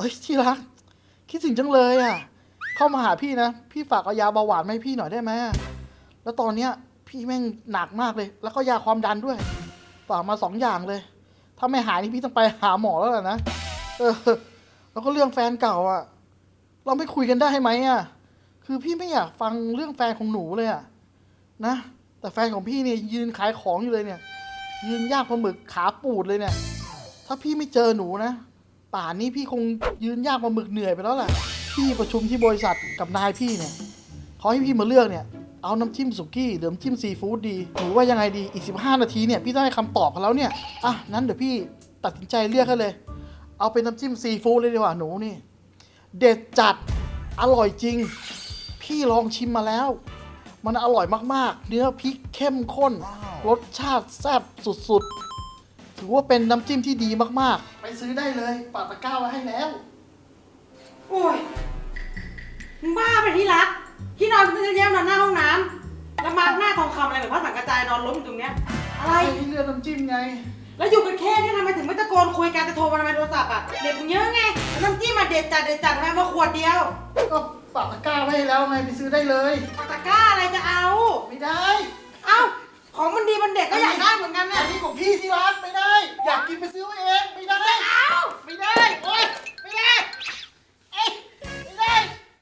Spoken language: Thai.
เอ้ยที่รัก คิดถึงจังเลยอะ เข้ามาหาพี่นะ พี่ฝากเอายาเบาหวานมาให้พี่หน่อยได้ไหมแล้วตอนเนี้ย พี่แม่งหนักมากเลย แล้วก็ยาความดันด้วย ฝากมาสองอย่างเลย ถ้าไม่หายนี่พี่ต้องไปหาหมอแล้วล่ะนะ เออ แล้วก็เรื่องแฟนเก่าอะ เราไม่คุยกันได้ไหมอะ คือพี่ไม่อยากฟังเรื่องแฟนของหนูเลยอะ นะ แต่แฟนของพี่เนี่ยยืนขายของอยู่เลยเนี่ย ยืนย่างปลาหมึกขาปูดเลยเนี่ย ถ้าพี่ไม่เจอหนูนะ ป่านนี้พี่คงยืนย่างปลาหมึกเหนื่อยไปแล้วแหละพี่ประชุมที่บริษัทกับนายพี่เนี่ยเขาให้พี่มาเลือกเนี่ย เอาน้ำจิ้มสุกี้หรือน้ำจิ้มซีฟู้ดดีหนูว่ายังไงดีอีก 15 นาทีเนี่ยพี่ต้องให้คำตอบเขาแล้วเนี่ยอะนั้นเดี๋ยวพี่ตัดสินใจเลือกให้เลย เอาเป็นน้ำจิ้มซีฟู้ดเลยดีกว่าหนูนี่ เด็ดจัดอร่อยจริง พี่ลองชิมมาแล้ว มันอร่อยมากๆ เนื้อพริกเข้มข้น รสชาติแซ่บสุดๆ ถือว่าเป็นน้ำจิ้มที่ดีมากๆ ไปซื้อได้เลยปาตะกร้าไว้ให้แล้ว โอ้ยมึงบ้าไปที่รัก ที่นอนเยอะๆนอนหน้าห้องน้ำแล้วมาร์กหน้าทองคำอะไรแบบพระสังกระจายนอนล้มอยู่ตรงเนี้ย อะไร ไอ้เรื่องน้ำจิ้มไง แล้วอยู่กันแค่นี้ทำไมถึงไม่ตะโกนคุยกันจะโทรมาทำไมโทรศัพท์อะ เด็กมึงเยอะไงแล้วน้ำจิ้มมาเด็ดจัดเด็ดจัดทำไมมาขวดเดียวก็ปาตะกร้าไว้ให้แล้วไงไปซื้อได้เลย ปากตะกร้าอะไรจะเอา ไม่ได้ เอ้า ของมันดีมันเด็ดก็อยากได้เหมือนกันอัเนี่ยนนี้ของพี่ที่รั